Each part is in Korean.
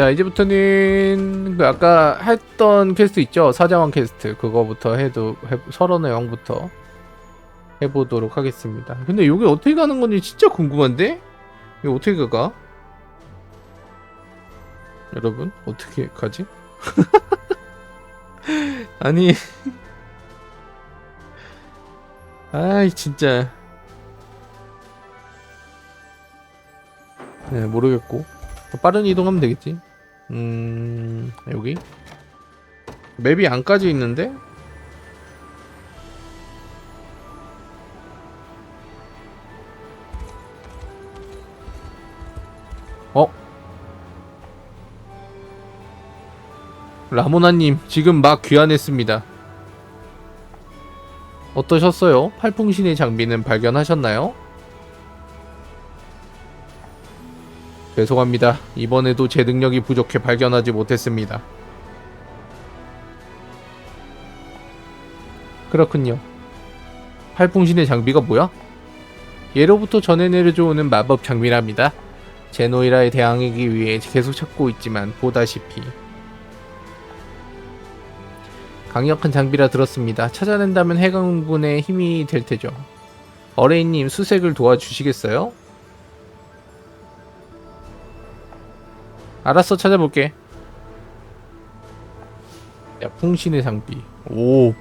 자 이제부터는 그 아까 했던 퀘스트 있죠? 사자왕 퀘스트. 그거부터 해도 해, 설원의 왕부터 해보도록 하겠습니다. 근데 여기 어떻게 가는 건지 진짜 궁금한데? 이거 어떻게 가? 여러분 어떻게 가지? 아니. 아이 진짜. 네 모르겠고. 빠른 이동하면 되겠지 음 여기 맵이 안까지 있는데 어 라모나님 지금 막 귀환했습니다 어떠셨어요? 팔풍신의 장비는 발견하셨나요? 죄송합니다. 이번에도 제 능력이 부족해 발견하지 못했습니다. 그렇군요. 팔풍신의 장비가 뭐야? 예로부터 전해 내려져오는 마법 장비랍니다. 제노이라에 대항하기 위해 계속 찾고 있지만 보다시피 강력한 장비라 들었습니다. 찾아낸다면 해강군의 힘이 될 테죠. 어레이님 수색을 도와주시겠어요? 알았어 찾아볼게. 야 풍신의 장비. 오.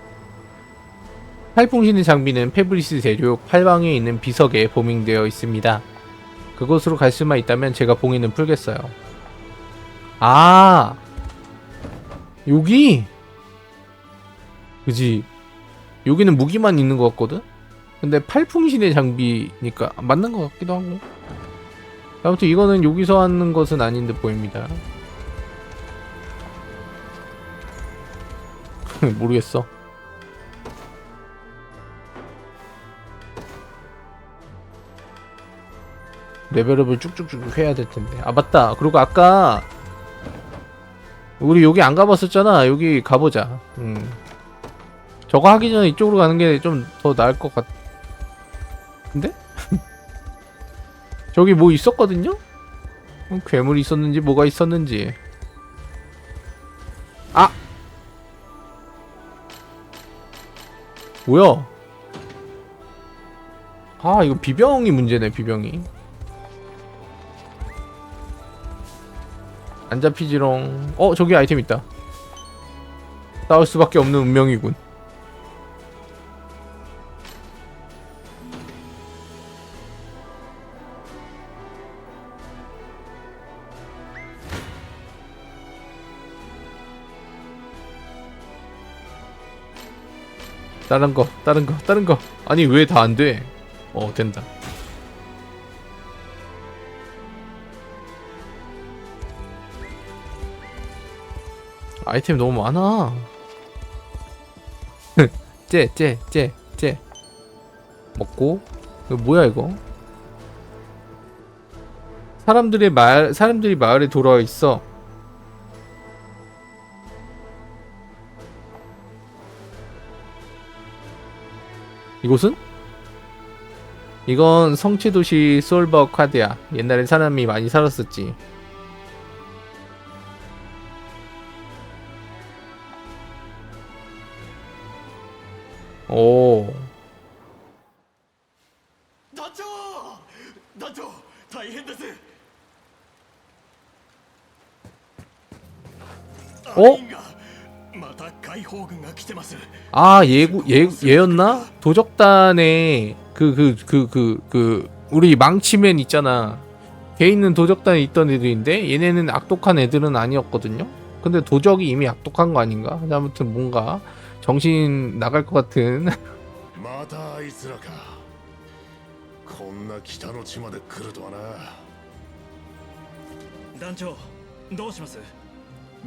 팔풍신의 장비는 페브리스 대륙 팔방에 있는 비석에 보밍되어 있습니다. 그곳으로 갈 수만 있다면 제가 봉인을 풀겠어요. 아! 여기? 그지. 여기는 무기만 있는 것 같거든? 근데 팔풍신의 장비니까 맞는 것 같기도 하고 아무튼 이거는 여기서 하는 것은 아닌 듯 보입니다. 모르겠어. 레벨업을 쭉쭉쭉 해야 될 텐데. 아 맞다. 그리고 아까 우리 여기 안 가봤었잖아. 여기 가보자. 음. 저거 하기 전에 이쪽으로 가는 게 좀 더 나을 것 같. 근데? 저기 뭐 있었거든요? 어, 괴물이 있었는지 뭐가 있었는지 아! 뭐야? 아 이거 비병이 문제네 비병이 안 잡히지롱 어 저기 아이템 있다 싸울 수밖에 없는 운명이군 다른 거, 다른 거, 다른 거. 아니 왜 다 안 돼? 어 된다. 아이템 너무 많아. 쟤, 쟤, 쟤, 쟤. 먹고. 이거 뭐야 이거? 사람들의 말, 사람들이 마을에 돌아와 있어. 이곳은? 이건 성취도시 솔버 카드야. 옛날엔 사람이 많이 살았었지. 오. 어? 아 예구 예 예였나? 도적단에 그그그그그 그, 그, 그, 우리 망치맨 있잖아. 걔 있는 도적단에 있던 애들인데 얘네는 악독한 애들은 아니었거든요. 근데 도적이 이미 악독한 거 아닌가? 아무튼 뭔가 정신 나갈 것 같은.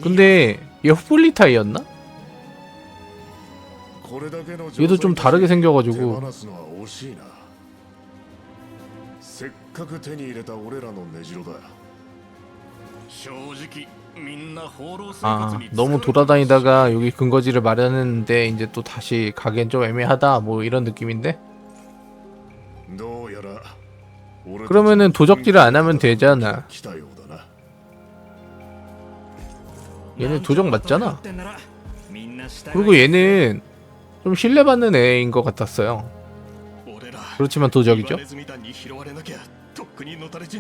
근데 얘 후블리타이였나? これだけの 얘도 좀 다르게 手 생겨가지고 放すのは惜しいなせっかく手に入れた俺らの根城だ正直みんな放浪生 아 活に 너무 돌아다니다가 여기 근거지를 마련했는데 이제 또 다시 가기엔 좀 애매하다 뭐 이런 느낌인데 どうやら俺たち 그러면은 도적질을 안 하면 되잖아. 来たようだな 얘네 도적 맞잖아. みんな従い 그리고 얘는 좀 신뢰받는 애인 것 같았어요. 그렇지만 도적이죠. 어,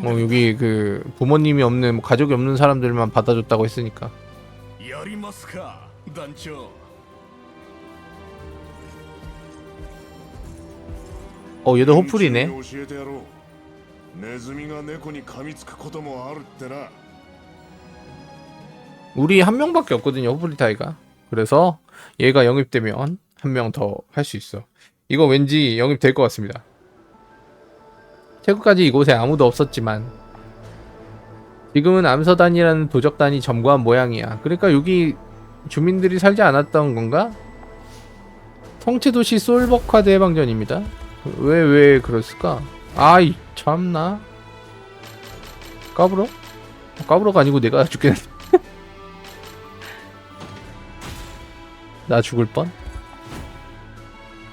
뭐 여기 그 부모님이 없는 뭐 가족이 없는 사람들만 받아줬다고 했으니까. 어 얘도 호플이네. 우리 한 명밖에 없거든요 호플리 타이가. 그래서 얘가 영입되면 한 명 더 할 수 있어 이거 왠지 영입 될 것 같습니다 최고까지 이곳에 아무도 없었지만 지금은 암서단이라는 도적단이 점거한 모양이야 그러니까 여기 주민들이 살지 않았던 건가? 성체도시 솔버카드 해방전입니다 왜 왜 그랬을까? 아이 참나 까불어? 까불어가 아니고 내가 죽겠네 나 죽을 뻔?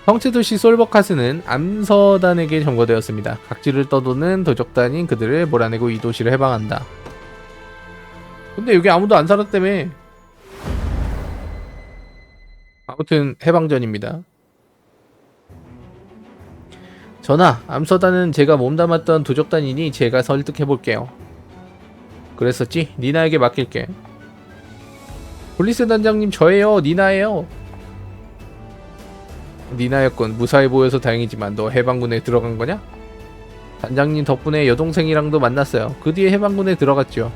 성체도시 솔버카스는 암서단에게 점거되었습니다. 각지를 떠도는 도적단인 그들을 몰아내고 이 도시를 해방한다. 근데 여기 아무도 안 살았다며. 아무튼 해방전입니다. 전하, 암서단은 제가 몸담았던 도적단이니 제가 설득해볼게요. 그랬었지? 니나에게 맡길게. 폴리스 단장님 저예요 니나예요 니나였건 무사해 보여서 다행이지만 너 해방군에 들어간 거냐? 단장님 덕분에 여동생이랑도 만났어요. 그 뒤에 해방군에 들어갔죠.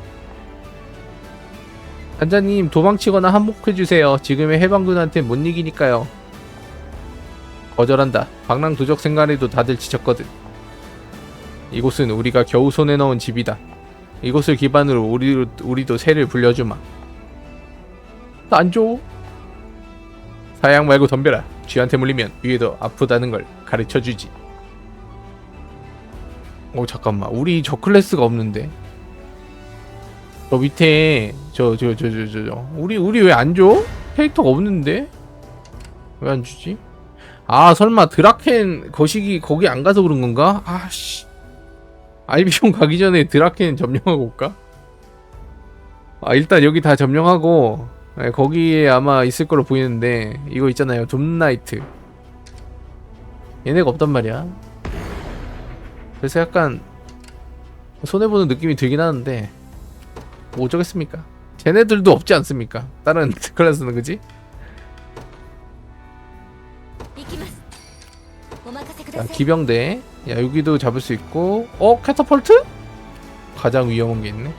단장님 도망치거나 한몫해주세요. 지금의 해방군한테 못 이기니까요. 거절한다. 방랑 도적 생활에도 다들 지쳤거든. 이곳은 우리가 겨우 손에 넣은 집이다. 이곳을 기반으로 우리, 우리도 새를 불려주마. 안 줘. 사양 말고 덤벼라. 쥐한테 물리면 위에도 아프다는 걸 가르쳐 주지. 오 잠깐만. 우리 저 클래스가 없는데. 저 밑에 저저저 저 저 저 우리 우리 왜 안 줘? 캐릭터가 없는데? 왜 안 주지? 아 설마 드라켄 거시기 거기 안 가서 그런 건가? 아씨. 알비온 가기 전에 드라켄 점령하고 올까? 아 일단 여기 다 점령하고 네, 거기에 아마 있을 걸로 보이는데 이거 있잖아요. 돔나이트. 얘네가 없단 말이야. 그래서 약간 손해보는 느낌이 들긴 하는데 뭐 어쩌겠습니까? 쟤네들도 없지 않습니까? 다른 클래스는 그지? 자, 아, 기병대. 야 여기도 잡을 수 있고. 어? 캐터펄트? 가장 위험한 게 있네.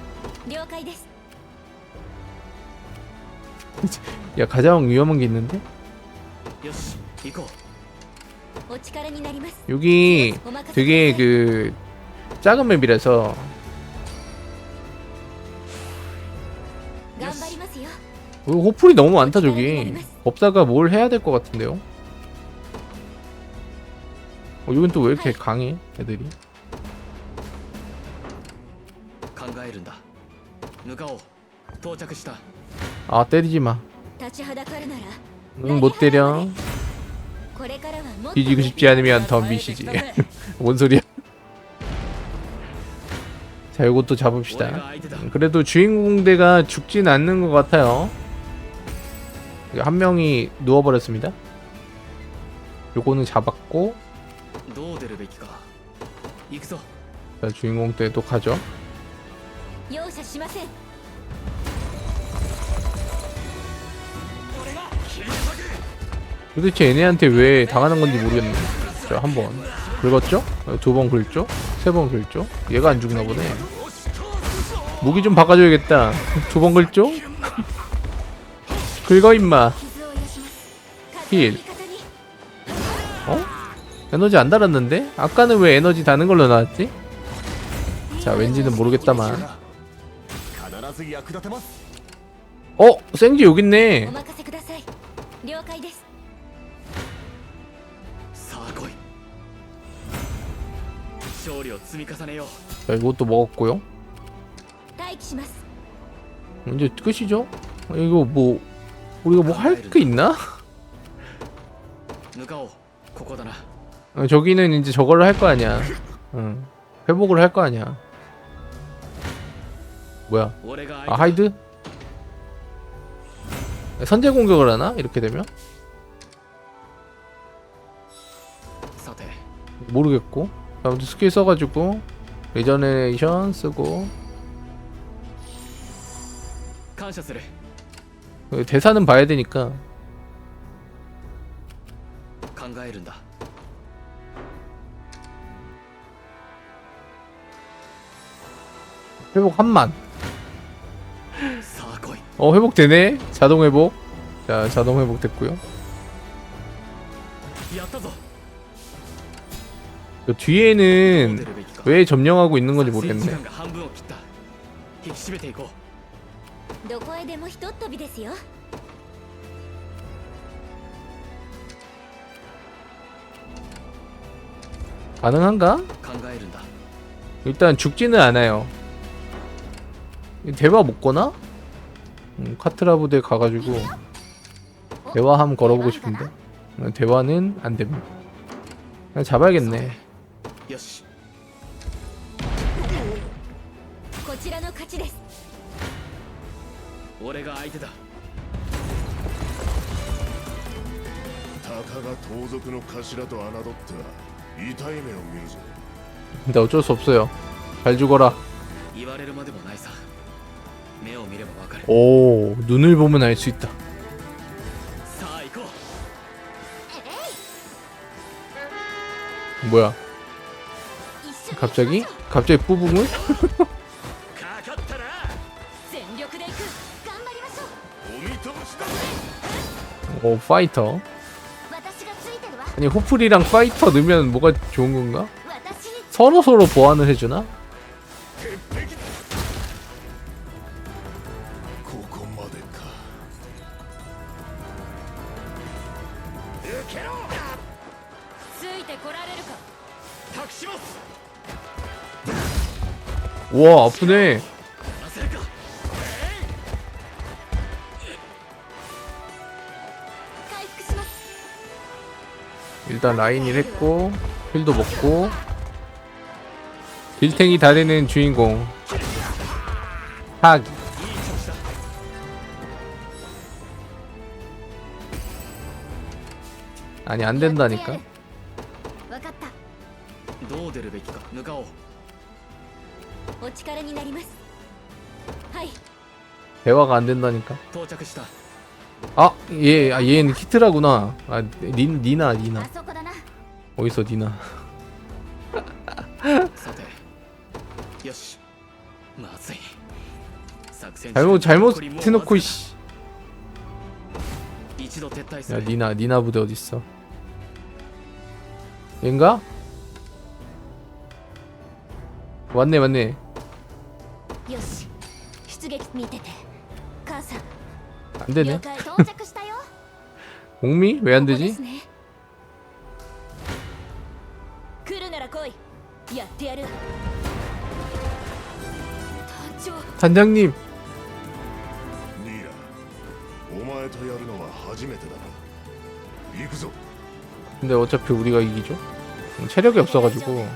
야 가장 위험한 게 있는데? 여기 되게 그 작은 맵이라서. 호풀이 너무 많다 저기. 법사가 뭘 해야 될 것 같은데요? 어, 여긴 또 왜 이렇게 아. 강해 애들이? 아 때리지 마. 응, 음, 못 때려. 뒤지고 싶지 않으면 덤비시지. 뭔 소리야? 자, 요것도 잡읍시다. 음, 그래도 주인공대가 죽진 않는 것 같아요. 한 명이 누워버렸습니다. 요거는 잡았고. 자, 주인공대 또 가죠. 도대체 얘네한테 왜 당하는 건지 모르겠네. 자, 한 번. 긁었죠? 두 번 긁죠? 세 번 긁죠? 얘가 안 죽나 보네. 무기 좀 바꿔줘야겠다. 두 번 긁죠? 긁어, 임마. 힐. 어? 에너지 안 달았는데? 아까는 왜 에너지 다는 걸로 나왔지? 자, 왠지는 모르겠다만. 어? 생지 여깄네. お任せください了解です さあ来い勝利を積み重ねよ 자, 이것도 먹었고요. 待機します 이제 끝이죠? 어, 이거 뭐, 우리가 뭐 할 게 있나? う向かおうここだな 어, 저기는 이제 저거를 할 거 아니야. 응. 회복을 할 거 아니야. 뭐야? 俺が相手 아 だ 하이드? 선제 공격을 하나? 이렇게 되면? 모르겠고. 아무튼 스킬 써가지고 레저네이션 쓰고. 그 대사는 봐야 되니까. 회복 한만. 어 회복되네. 자동 회복. 자 자동 회복 됐고요. 그 뒤에는 왜 점령하고 있는 건지 모르겠네. 가능한가? 일단 죽지는 않아요. 대박 먹거나? 음, 카트라 부대 가가지고 대화 한번 걸어보고 싶은데 음, 대화는 안 됩니다 그냥 잡아야겠네 よしこちらの勝ちです俺が相手だたかが盗賊の頭と侮っては痛い目を見るぞ 근데 어쩔 수 없어요 잘 죽어라 言われるまでもないさ目を見ればわかる 오 눈을 보면 알 수 있다. 뭐야? 갑자기? 갑자기 뿌붕을? 오 파이터. 아니 호플이랑 파이터 넣으면 뭐가 좋은 건가? 서로서로 보완을 해주나? 와 아프네 焦るか 回復します 일단 라인을 했고 힐도 먹고 딜탱이 다 되는 주인공 학 いい調子だ 아니 안 된다니까 わかったどう出るべきか向かおう 대화가 안 된다니까. 아, 얘, 아, 얘는 키트라구나. 아, 니, 니나, 니나. 어디서 니나. 잘못, 잘못 해놓고, 뭐 씨. 야, 니나, 니나 부대 어딨어? 얘가 왔네, 왔네. よし出撃見てて母さん 안 되네. 了解到着したよ 공미? 왜 안 ここで 되지? すね来るなら来いやってやる団長 단장님. ニーラお前とやるのは初めてだな行くぞ 근데 어차피 우리가 이기죠? 음, 체력이 없어가지고.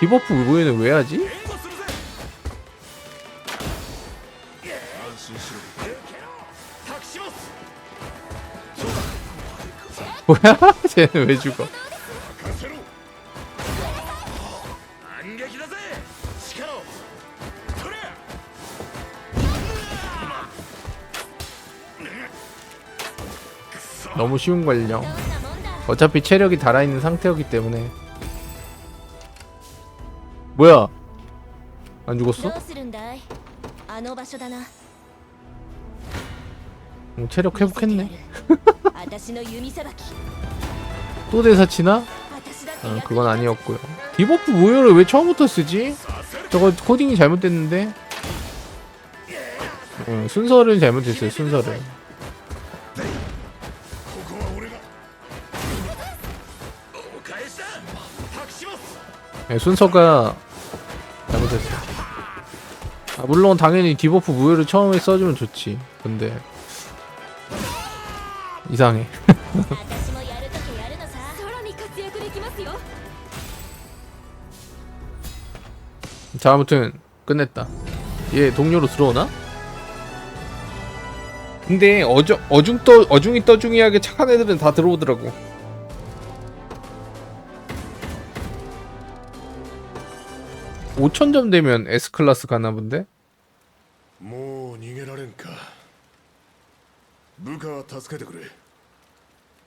디버프 외에는 왜 하지? 뭐야? 쟤는 왜 죽어? 너무 쉬운걸요 어차피 체력이 달아있는 상태였기 때문에 뭐야 안 죽었어? 어, 체력 회복했네 또 대사 치나? 음, 그건 아니었고요. 디버프 무효를 왜 처음부터 쓰지? 저거 코딩이 잘못됐는데? 음, 순서를 잘못했어요, 순서를. 네, 순서가 잘못됐어요. 아, 물론 당연히 디버프 무효를 처음에 써주면 좋지. 근데 이상해. 私もやるときやるのささらに活躍できますよ 자, 아무튼 끝냈다. 얘 동료로 들어오나? 근데 어중 어중 떠 어중이 떠중이하게 착한 애들은 다 들어오더라고. 5천 점 되면 S 클래스 가나 본데? もう逃げられんか部下は助けてくれ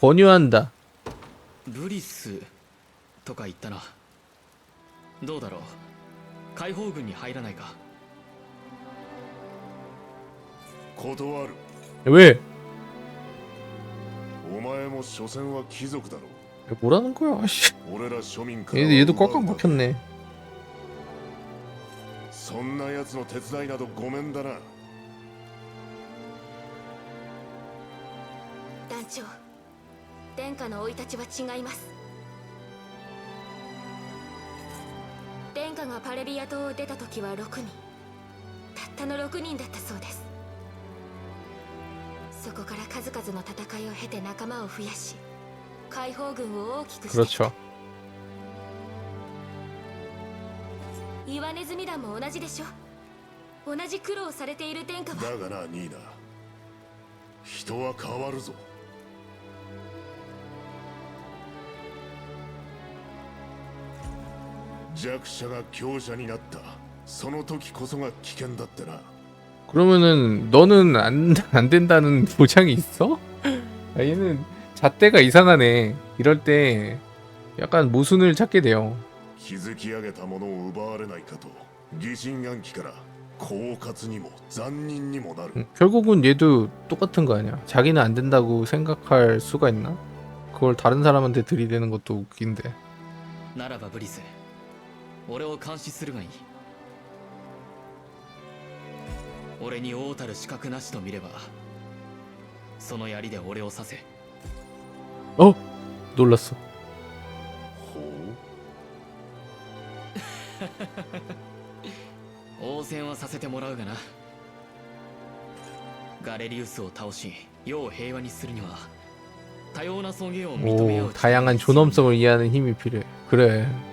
권유한다. ブリスとか言ったなどうだろう解放軍に入らないか断る 왜? お前も所詮は貴族だろ 뭐라는 거야? 씨. 俺ら庶民から 얘도 얘도 奪う 꽉꽉 だ 막혔네. そんな奴の手伝いなどごめんだな団長 殿下の生い立ちは違います。殿下がパレビア島を出た時は6人。たったの6人だったそうです。そこから数々の戦いを経て仲間を増やし解放軍を大きくして岩ネズミ団も同じでしょ。同じ苦労されている殿下は。だがなニーナ。人は変わるぞ。弱者が強者になったその時こそが危険だってな 그러면은 너는 안, 안 된다는 보장이 있어? 아, 얘는 잣대가 이상하네. 이럴 때 약간 모순을 찾게 돼요. 築き上げたものを奪われないかと疑心暗鬼から狡猾にも残忍にもなる 응, 결국은 얘도 똑같은 거 아니야. 자기는 안 된다고 생각할 수가 있나? 그걸 다른 사람한테 들이대는 것도 웃긴데. ならばブリス 俺を監視するがいい俺に王たる資格なしと見ればその槍で俺を刺せ 어? 놀랐어. ほ応戦はさせてもらうがなガレリウスを倒し世を平和にするには多様な尊厳を認め合 오, う 다양한 존엄성을 이해하는 힘이 필요해. 그래.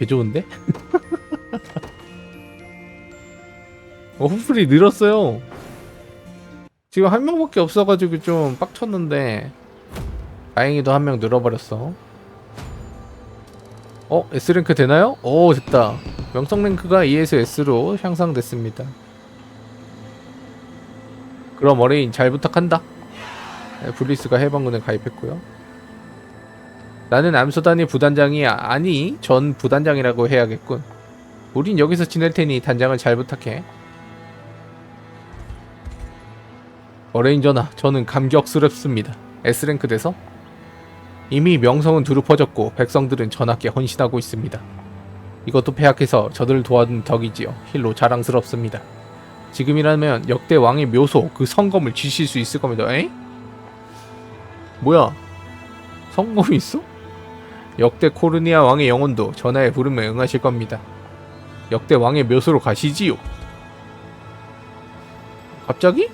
개 좋은데? 어 호플이 늘었어요 지금 한 명밖에 없어가지고 좀 빡쳤는데 다행히도 한 명 늘어버렸어 어? S랭크 되나요? 오 됐다 명성 랭크가 E에서 S로 향상됐습니다 그럼 어레인 잘 부탁한다 네, 블리스가 해방군에 가입했고요 나는 암소단의 부단장이 아- 아니 전 부단장이라고 해야겠군 우린 여기서 지낼 테니 단장을 잘 부탁해 어레인 전하 저는 감격스럽습니다 S랭크 돼서 이미 명성은 두루 퍼졌고 백성들은 전하께 헌신하고 있습니다. 이것도 폐하께서 저들을 도와준 덕이지요. 힐로 자랑스럽습니다. 지금이라면 역대 왕의 묘소 그 성검을 쥐실 수 있을 겁니다. 에? 뭐야? 성검이 있어? 역대 코르니아 왕의 영혼도 전하의 부름에 응하실 겁니다. 역대 왕의 묘소로 가시지요. 갑자기?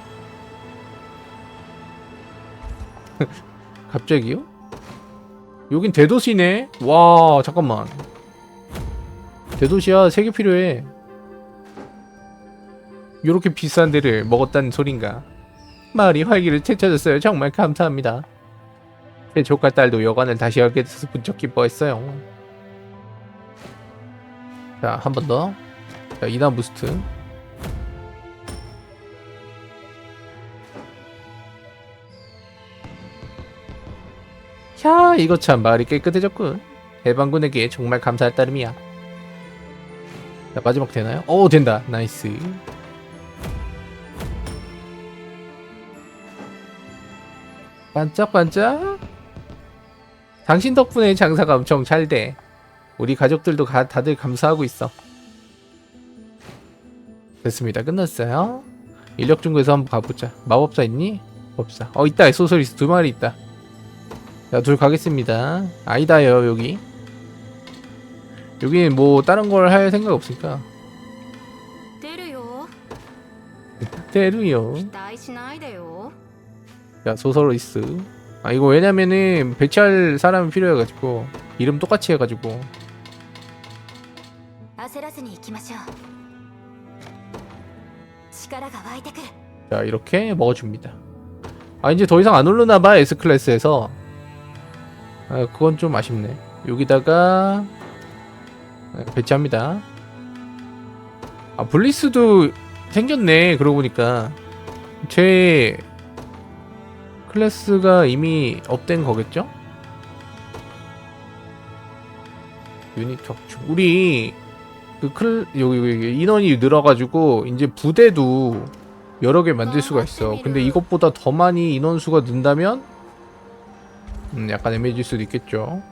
갑자기요? 여긴 대도시네? 와 잠깐만 대도시야 세개 필요해 요렇게 비싼 데를 먹었다는 소린가 마을이 활기를 되찾았어요 정말 감사합니다 제 조카 딸도 여관을 다시 열게 돼서 무척 기뻐했어요. 자 한 번 더. 자 이단 부스트. 야 이거 참 마을이 깨끗해졌군. 해방군에게 정말 감사할 따름이야. 자 마지막 되나요? 오 된다. 나이스. 반짝반짝 당신 덕분에 장사가 엄청 잘 돼. 우리 가족들도 가, 다들 감사하고 있어. 됐습니다. 끝났어요. 인력 중고에서 한번 가보자. 마법사 있니? 법사. 어 있다. 소설 있어. 두 마리 있다. 자, 둘 가겠습니다. 아이다요 여기. 여기 뭐 다른 걸 할 생각 없으니까. 때루요. 야 소설 있어. 아, 이거 왜냐면은 배치할 사람이 필요해가지고. 이름 똑같이 해가지고. 焦らずに行きましょう力が湧いてくる 자, 이렇게 먹어줍니다. 아, 이제 더 이상 안 오르나봐, S클래스에서. 아, 그건 좀 아쉽네. 여기다가, 아, 배치합니다. 아, 블리스도 생겼네, 그러고 보니까. 제 클래스가 이미 업된 거겠죠? 유닛 격추. 우리, 그 클, 여기, 여기 인원이 늘어가지고, 이제 부대도 여러 개 만들 수가 있어. 근데 이것보다 더 많이 인원수가 는다면 음, 약간 애매해질 수도 있겠죠.